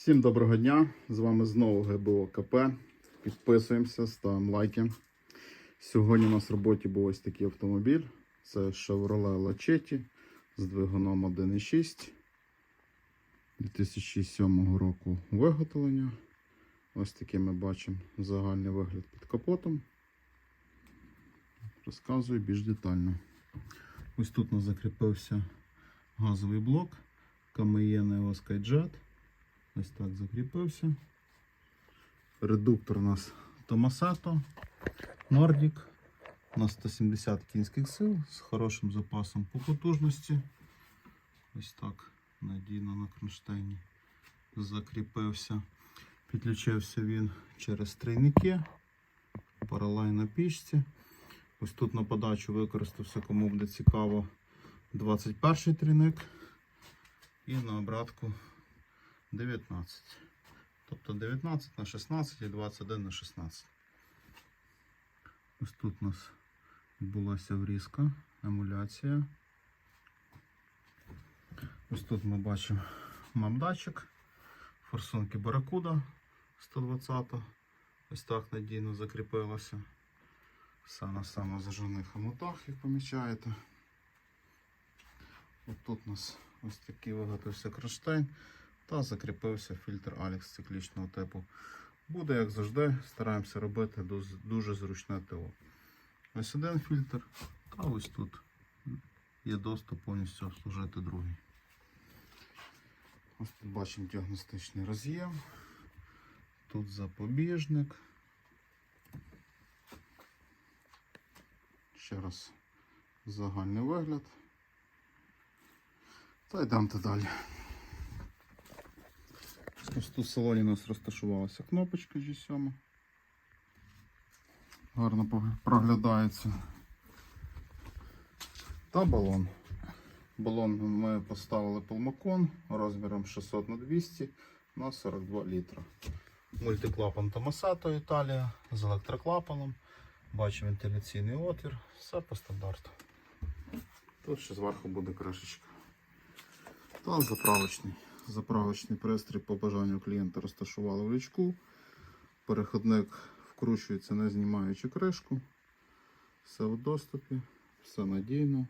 Всім доброго дня! З вами знову ГБО КП. Підписуємося, ставимо лайки. Сьогодні у нас в роботі був ось такий автомобіль. Це Chevrolet Lachetti з двигуном 1.6 2007 року виготовлення. Ось такий ми бачимо загальний вигляд під капотом. Розказую більш детально. Ось тут у нас закріпився газовий блок Камеє Neo Skyjet. Ось так закріпився. Редуктор у нас Tomasato Nordic на 170 кінських сил з хорошим запасом по потужності. Ось так надійно на кронштейні закріпився. Підключився він через трійники, паралель на пічці. Ось тут на подачу використався, кому буде цікаво, 21 трійник і на обратку 19. Тобто 19 на 16 і 21 на 16. Ось тут у нас відбулася врізка, емуляція. Ось тут ми бачимо мамдатчик, форсунки Баракуда 120. Ось так надійно закріпилося. Все на самозаживних хомутах, як помічаєте. Ось тут у нас ось такий виготовився кронштейн та закріпився фільтр Alex циклічного типу. Буде, як завжди, стараємося робити дуже зручне ТО. Ось один фільтр, та ось тут є доступ повністю обслужити другий. Ось тут бачимо діагностичний роз'єм. Тут запобіжник. Ще раз загальний вигляд. Та йдемо далі. Тут в салоні у нас розташувалася кнопочка G7. Гарно проглядається. Та балон. Балон ми поставили полмакон розміром 600 на 200 на 42 літра. Мультиклапан Томасато Італія з електроклапаном. Бачимо вентиляційний отвір. Все по стандарту. Тут ще зверху буде кришечка. Та заправочний. Заправочний пристрій по бажанню клієнта розташували в лючку. Переходник вкручується, не знімаючи кришку. Все в доступі, все надійно.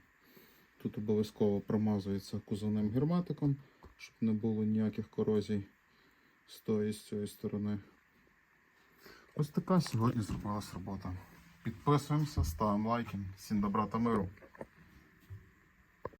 Тут обов'язково промазується кузовним герметиком, щоб не було ніяких корозій з тої з цієї сторони. Ось така сьогодні зробилась робота. Підписуємося, ставимо лайки. Всім добра та миру.